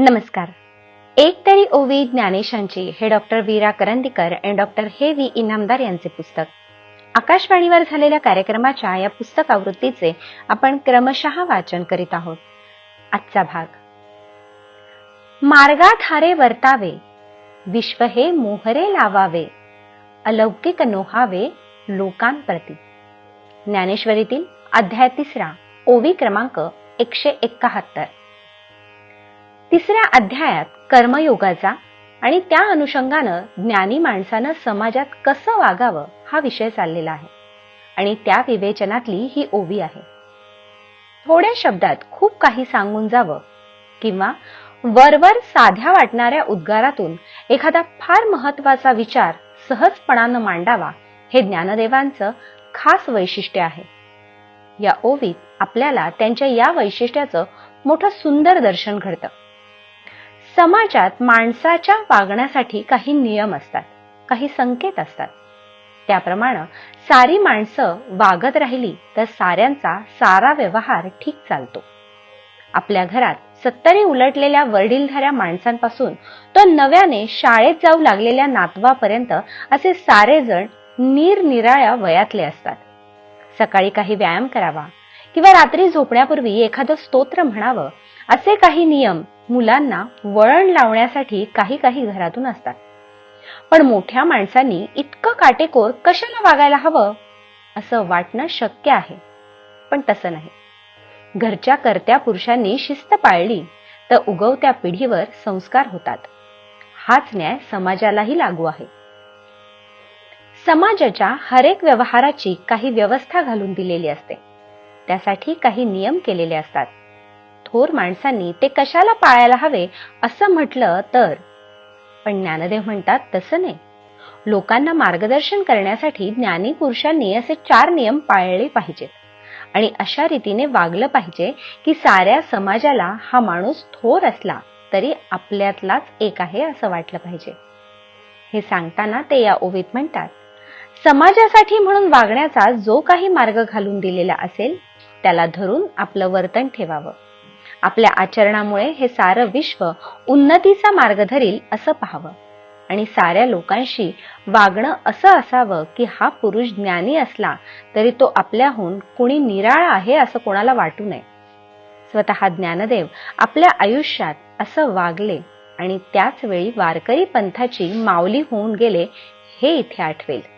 नमस्कार. एक तरी ओवी ज्ञानेशांची हे डॉक्टर वीरा करंदीकर आणि डॉक्टर हे व्ही इनामदार यांचे पुस्तक. आकाशवाणीवर झालेल्या कार्यक्रमाच्या या पुस्तक आवृत्तीचे आपण क्रमशः वाचन करीत आहोत. आजचा भाग. मार्गात हारे वर्तावे विश्व हे मोहरे लावावे अलौकिक नोहावे लोकांप्रती. ज्ञानेश्वरीतील अध्याय तिसरा ओवी क्रमांक एकशे एक्काहत्तर तिसऱ्या अध्यायात कर्मयोगाचा आणि त्या अनुषंगानं ज्ञानी माणसानं समाजात कसं वागावं हा विषय चाललेला आहे. आणि त्या विवेचनातली ही ओवी आहे. थोड्या शब्दात खूप काही सांगून जावं किंवा वरवर साध्या वाटणाऱ्या उद्गारातून एखादा फार महत्त्वाचा विचार सहजपणानं मांडावा हे ज्ञानदेवांचं खास वैशिष्ट्य आहे. या ओवीत आपल्याला त्यांच्या या वैशिष्ट्याचं मोठं सुंदर दर्शन घडतं. समाजात माणसाच्या वागण्यासाठी काही नियम असतात काही संकेत असतात. त्याप्रमाणे सारी माणसं वागत राहिली तर साऱ्यांचा सारा व्यवहार ठीक चालतो. आपल्या घरात सत्तरी उलटलेल्या वडीलधाऱ्या माणसांपासून तो नव्याने शाळेत जाऊ लागलेल्या नातवापर्यंत असे सारे जण निरनिराळ्या वयातले असतात. सकाळी काही व्यायाम करावा किंवा रात्री झोपण्यापूर्वी एखादं स्तोत्र म्हणावं असे काही नियम मुलांना वळण लावण्यासाठी काही काही घरातून असतात. पण मोठ्या माणसांनी इतकं काटेकोर कशाला वागायला हवं? असं वाटणं शक्य आहे. पण तसं नाही. घरच्या कर्त्या पुरुषांनी शिस्त पाळली तर उगवत्या पिढीवर संस्कार होतात. हाच न्याय समाजालाही लागू आहे. समाजाच्या हरेक व्यवहाराची काही व्यवस्था घालून दिलेली असते. त्यासाठी काही नियम केलेले असतात. थोर माणसांनी ते कशाला पाळायला हवे असं म्हटलं तर? पण ज्ञानदेव म्हणतात तसं नाही. लोकांना मार्गदर्शन करण्यासाठी ज्ञानी पुरुषांनी असे चार नियम पाळले पाहिजेत. आणि अशा रीतीने वागलं पाहिजे की साऱ्या समाजाला हा माणूस थोर असला तरी आपल्यातलाच एक आहे असं वाटलं पाहिजे. हे सांगताना ते या ओवीत म्हणतात समाजासाठी म्हणून वागण्याचा जो काही मार्ग घालून दिलेला असेल त्याला धरून आपलं वर्तन ठेवावं. आपल्या आचरणामुळे हे सारं विश्व उन्नतीचा मार्ग धरील असं पाहावं. आणि साऱ्या लोकांशी वागणं असं असावं की हा पुरुष ज्ञानी असला तरी तो आपल्याहून कुणी निराळा आहे असं कोणाला वाटू नये. स्वतः ज्ञानदेव आपल्या आयुष्यात असं वागले आणि त्याच वेळी वारकरी पंथाची माऊली होऊन गेले हे इथे आठवेल.